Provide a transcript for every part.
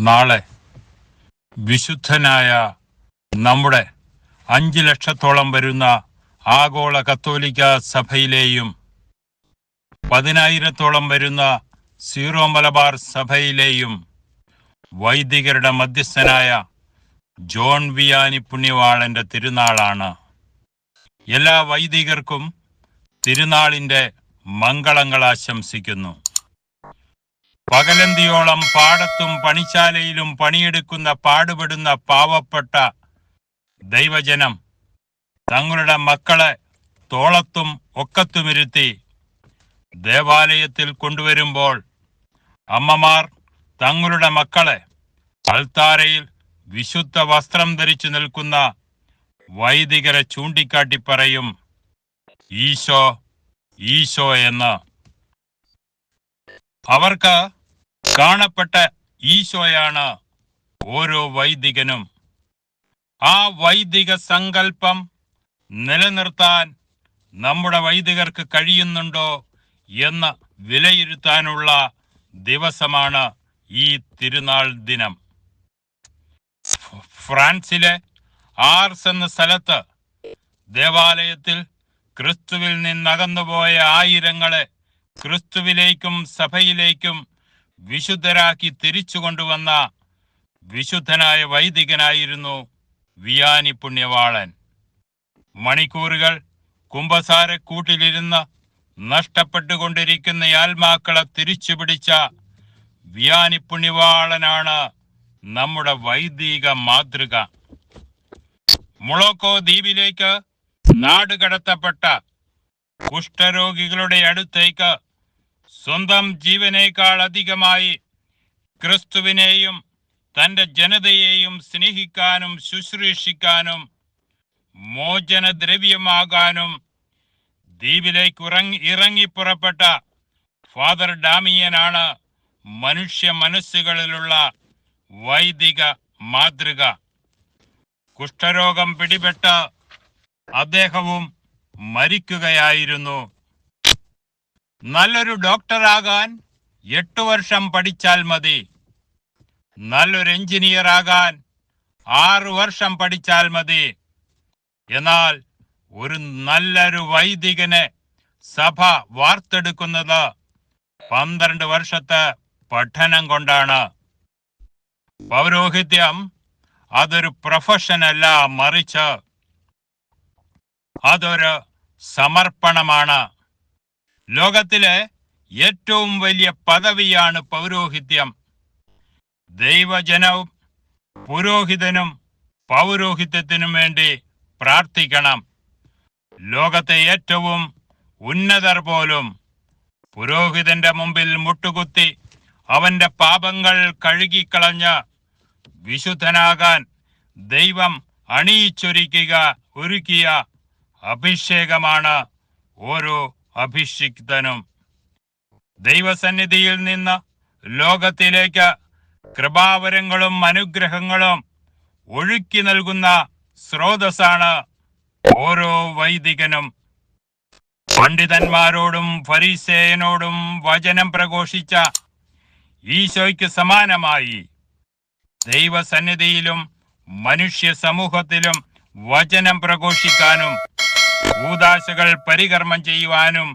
നാളെ വിശുദ്ധനായ നമ്മുടെ അഞ്ച് ലക്ഷത്തോളം വരുന്ന ആഗോള കത്തോലിക്ക സഭയിലെയും പതിനായിരത്തോളം വരുന്ന സീറോ മലബാർ സഭയിലെയും വൈദികരുടെ മധ്യസ്ഥനായ ജോൺ വിയാനി പുണ്യവാളന്റെ തിരുനാളാണ്. എല്ലാ വൈദികർക്കും തിരുനാളിന്റെ മംഗളങ്ങൾ ആശംസിക്കുന്നു. പകലന്തിയോളം പാടത്തും പണിശാലയിലും പണിയെടുക്കുന്ന പാടുപെടുന്ന പാവപ്പെട്ട ദൈവജനം തങ്ങളുടെ മക്കളെ തോളത്തും ഒക്കത്തുമിരുത്തി ദേവാലയത്തിൽ കൊണ്ടുവരുമ്പോൾ അമ്മമാർ തങ്ങളുടെ മക്കളെ അൾത്താരയിൽ വിശുദ്ധ വസ്ത്രം ധരിച്ചു നിൽക്കുന്ന വൈദികരെ ചൂണ്ടിക്കാട്ടി പറയും ഈശോ ഈശോ എന്ന്. അവർക്ക് കാണപ്പെട്ട ഈശോയാണ് ഓരോ വൈദികനും. ആ വൈദിക സങ്കല്പം നിലനിർത്താൻ നമ്മുടെ വൈദികർക്ക് കഴിയുന്നുണ്ടോ എന്ന് വിലയിരുത്താനുള്ള ദിവസമാണ് ഈ തിരുനാൾ ദിനം. ഫ്രാൻസിലെ ആർസ് എന്ന സ്ഥലത്ത് ദേവാലയത്തിൽ ക്രിസ്തുവിൽ നിന്നകന്നുപോയ ആയിരങ്ങളെ ക്രിസ്തുവിലേക്കും സഭയിലേക്കും വിശുദ്ധരാക്കി തിരിച്ചു കൊണ്ടുവന്ന വിശുദ്ധനായ വൈദികനായിരുന്നു വിയാനി പുണ്യവാളൻ. മണിക്കൂറുകൾ കുംഭസാരക്കൂട്ടിലിരുന്ന് നഷ്ടപ്പെട്ടുകൊണ്ടിരിക്കുന്ന ആത്മാക്കളെ തിരിച്ചു പിടിച്ച വിയാനി പുണ്യവാളനാണ് നമ്മുടെ വൈദിക മാതൃക. മുളോക്കോ ദ്വീപിലേക്ക് നാടുകടത്തപ്പെട്ട കുഷ്ഠരോഗികളുടെ അടുത്തേക്ക് സ്വന്തം ജീവനേക്കാൾ അധികമായി ക്രിസ്തുവിനെയും തന്റെ ജനതയെയും സ്നേഹിക്കാനും ശുശ്രൂഷിക്കാനും മോചനദ്രവ്യമാകാനും ദ്വീപിലേക്ക് ഇറങ്ങി ഇറങ്ങി പുറപ്പെട്ട ഫാദർ ഡാമിയനാണ് മനുഷ്യ മനസ്സുകളിലുള്ള വൈദിക മാതൃക. കുഷ്ഠരോഗം പിടിപെട്ട അദ്ദേഹവും മരിക്കുകയായിരുന്നു. നല്ലൊരു ഡോക്ടറാകാൻ എട്ടു വർഷം പഠിച്ചാൽ മതി. നല്ലൊരു എഞ്ചിനീയർ ആകാൻ ആറു വർഷം പഠിച്ചാൽ മതി. എന്നാൽ ഒരു നല്ലൊരു വൈദികനെ സഭ വാർത്തെടുക്കുന്നത് പന്ത്രണ്ട് വർഷത്തെ പഠനം കൊണ്ടാണ്. പൗരോഹിത്യം അതൊരു പ്രൊഫഷനല്ല മറിച്ച് അതൊരു സമർപ്പണമാണ്. ലോകത്തിലെ ഏറ്റവും വലിയ പദവിയാണ് പൗരോഹിത്യം. ദൈവജനവും പുരോഹിതനും പൗരോഹിത്യത്തിനും വേണ്ടി പ്രാർത്ഥിക്കണം. ലോകത്തെ ഏറ്റവും ഉന്നതർ പോലും പുരോഹിതന്റെ മുമ്പിൽ മുട്ടുകുത്തി അവന്റെ പാപങ്ങൾ കഴുകിക്കളഞ്ഞ് വിശുദ്ധനാകാൻ ദൈവം അണിയിച്ചൊരുക്കുക ഒരുക്കിയ അഭിഷേകമാണ് ഓരോ അഭിഷിക്തനും ദൈവസന്നിധിയിൽ നിന്ന് ലോകത്തിലേക്ക് കൃപാവരങ്ങളും അനുഗ്രഹങ്ങളും ഒഴുക്കി നൽകുന്ന സ്രോതസ്സാണ് ഓരോ വൈദികനും. പണ്ഡിതന്മാരോടും ഫരീസേയനോടും വചനം പ്രഘോഷിച്ച ഈശോയ്ക്ക് സമാനമായി ദൈവസന്നിധിയിലും മനുഷ്യ സമൂഹത്തിലും വചനം പ്രഘോഷിക്കാനും ഭൂതാശകൾ പരികർമ്മം ചെയ്യുവാനും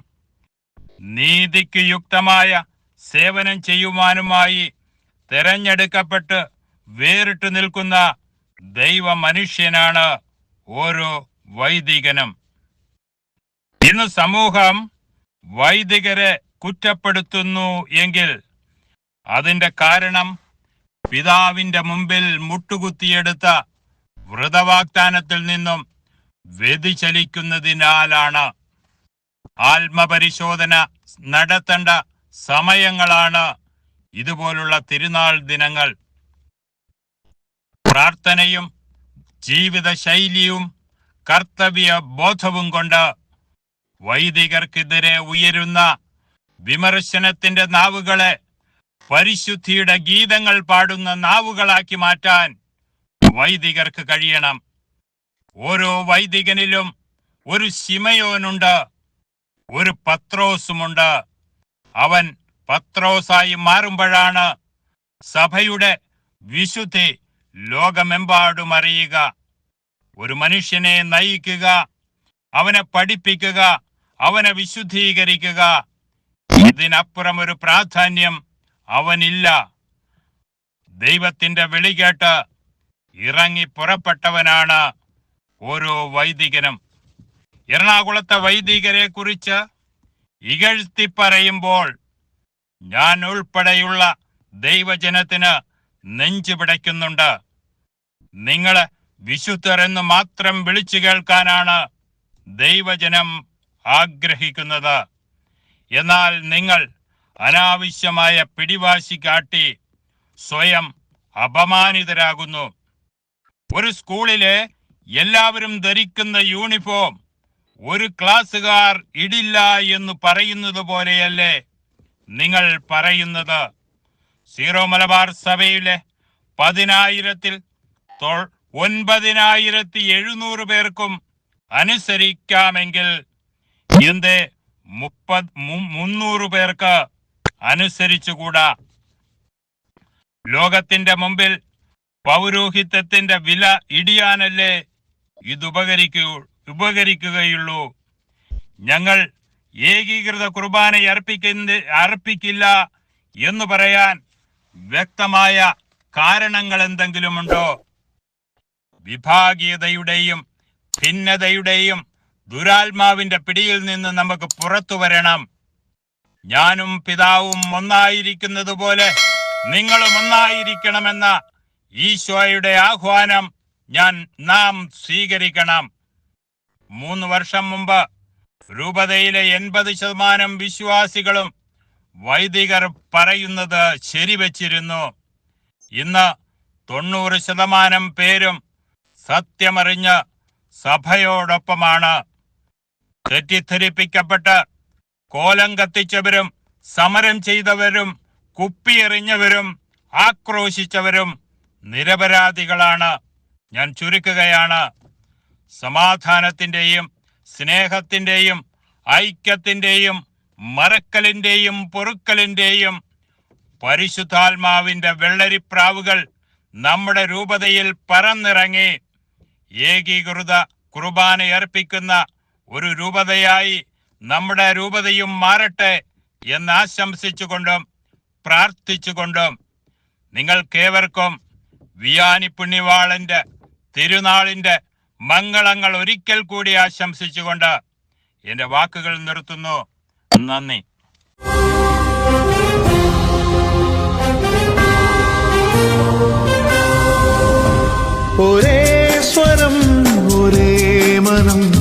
നീതിക്ക് യുക്തമായ സേവനം ചെയ്യുവാനുമായി തെരഞ്ഞെടുക്കപ്പെട്ട് വേറിട്ട് നിൽക്കുന്ന ദൈവ മനുഷ്യനാണ് ഓരോ വൈദികനും. ഇന്ന് സമൂഹം വൈദികരെ കുറ്റപ്പെടുത്തുന്നു എങ്കിൽ അതിന്റെ കാരണം പിതാവിന്റെ മുമ്പിൽ മുട്ടുകുത്തിയെടുത്ത വ്രതവാഗ്ദാനത്തിൽ നിന്നും വ്യതിചലിക്കുന്നതിനാലാണ് ആത്മപരിശോധന നടത്തേണ്ട സമയങ്ങളാണ് ഇതുപോലുള്ള തിരുനാൾ ദിനങ്ങൾ. പ്രാർത്ഥനയും ജീവിത ശൈലിയും കർത്തവ്യ ബോധവും കൊണ്ട് വൈദികർക്കെതിരെ ഉയരുന്ന വിമർശനത്തിന്റെ നാവുകളെ പരിശുദ്ധിയുടെ ഗീതങ്ങൾ പാടുന്ന നാവുകളാക്കി മാറ്റാൻ വൈദികർക്ക് കഴിയണം. ഓരോ വൈദികനിലും ഒരു ശിമയോനുണ്ട് ഒരു പത്രോസുമുണ്ട്. അവൻ പത്രോസായി മാറുമ്പോഴാണ് സഭയുടെ വിശുദ്ധി ലോകമെമ്പാടും അറിയുക. ഒരു മനുഷ്യനെ നയിക്കുക അവനെ പഠിപ്പിക്കുക അവനെ വിശുദ്ധീകരിക്കുക. ഇതിനപ്പുറം ഒരു പ്രാധാന്യം അവനില്ല. ദൈവത്തിന്റെ വിളികേട്ട് ഇറങ്ങി പുറപ്പെട്ടവനാണ് ഓരോ വൈദികനും. എറണാകുളത്തെ വൈദികരെ കുറിച്ച് ഇകഴ്ത്തി പറയുമ്പോൾ ഞാൻ ഉൾപ്പെടെയുള്ള ദൈവജനത്തിന് നെഞ്ചു പിടയ്ക്കുന്നുണ്ട്. നിങ്ങൾ വിശുദ്ധർ എന്ന് മാത്രം വിളിച്ചു കേൾക്കാനാണ് ദൈവജനം ആഗ്രഹിക്കുന്നത്. എന്നാൽ നിങ്ങൾ അനാവശ്യമായ പിടിവാശി കാട്ടി സ്വയം അപമാനിതരാകുന്നു. ഒരു സ്കൂളിലെ എല്ലാവരും ധരിക്കുന്ന യൂണിഫോം ഒരു ക്ലാസ്സുകാർ ഇടില്ല എന്ന് പറയുന്നത് പോലെയല്ലേ നിങ്ങൾ പറയുന്നത്? സീറോ മലബാർ സഭയിലെ പതിനായിരത്തിൽ ഒൻപതിനായിരത്തി എഴുന്നൂറ് പേർക്കും അനുസരിക്കാമെങ്കിൽ എന്ത് മുപ്പത് മുന്നൂറ് പേർക്ക് അനുസരിച്ചുകൂടാ. ലോകത്തിന്റെ മുമ്പിൽ പൗരോഹിത്യത്തിന്റെ വില ഇടിയാനല്ലേ ഇത് ഉപകരിക്കൂ ഉപകരിക്കുകയുള്ളൂ. ഞങ്ങൾ ഏകീകൃത കുർബാന അർപ്പിക്കുന്ന അർപ്പിക്കില്ല എന്ന് പറയാൻ വ്യക്തമായ കാരണങ്ങൾ എന്തെങ്കിലുമുണ്ടോ വിഭാഗീയതയുടെയും ഭിന്നതയുടെയും ദുരാത്മാവിന്റെ പിടിയിൽ നിന്ന് നമുക്ക് പുറത്തു വരണം. ഞാനും പിതാവും ഒന്നായിരിക്കുന്നത് പോലെ നിങ്ങളും ഒന്നായിരിക്കണമെന്ന ഈശോയുടെ ആഹ്വാനം ഞാൻ നാം സ്വീകരിക്കണം. മൂന്ന് വർഷം മുമ്പ് രൂപതയിലെ എൺപത് ശതമാനം വിശ്വാസികളും വൈദികർ പറയുന്നത് ശരിവച്ചിരുന്നു. ഇന്ന് തൊണ്ണൂറ് ശതമാനം പേരും സത്യമറിഞ്ഞ് സഭയോടൊപ്പമാണ്. തെറ്റിദ്ധരിപ്പിക്കപ്പെട്ട് കോലം കത്തിച്ചവരും സമരം ചെയ്തവരും കുപ്പിയെറിഞ്ഞവരും ആക്രോശിച്ചവരും നിരപരാധികളാണ്. ഞാൻ ചുരുക്കുകയാണ്. സമാധാനത്തിന്റെയും സ്നേഹത്തിന്റെയും ഐക്യത്തിന്റെയും മറക്കലിന്റെയും പൊറുക്കലിന്റെയും പരിശുദ്ധാത്മാവിന്റെ വെള്ളരിപ്രാവുകൾ നമ്മുടെ രൂപതയിൽ പറന്നിറങ്ങി ഏകീകൃത കുർബാനയർപ്പിക്കുന്ന ഒരു രൂപതയായി നമ്മുടെ രൂപതയും മാറട്ടെ എന്ന് ആശംസിച്ചുകൊണ്ടും പ്രാർത്ഥിച്ചുകൊണ്ടും നിങ്ങൾക്കേവർക്കും വിയാനി പുണ്യവാളന്റെ തിരുനാളിന്റെ മംഗളങ്ങൾ ഒരിക്കൽ കൂടി ആശംസിച്ചുകൊണ്ട് എന്റെ വാക്കുകൾ നിർത്തുന്നു. നന്ദി. ഒരേ സ്വരം ഒരേ മനം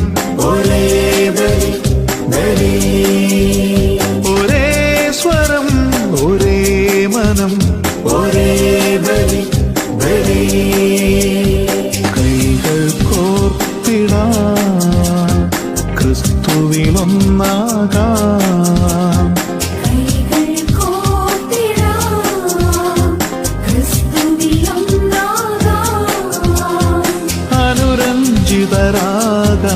రాగా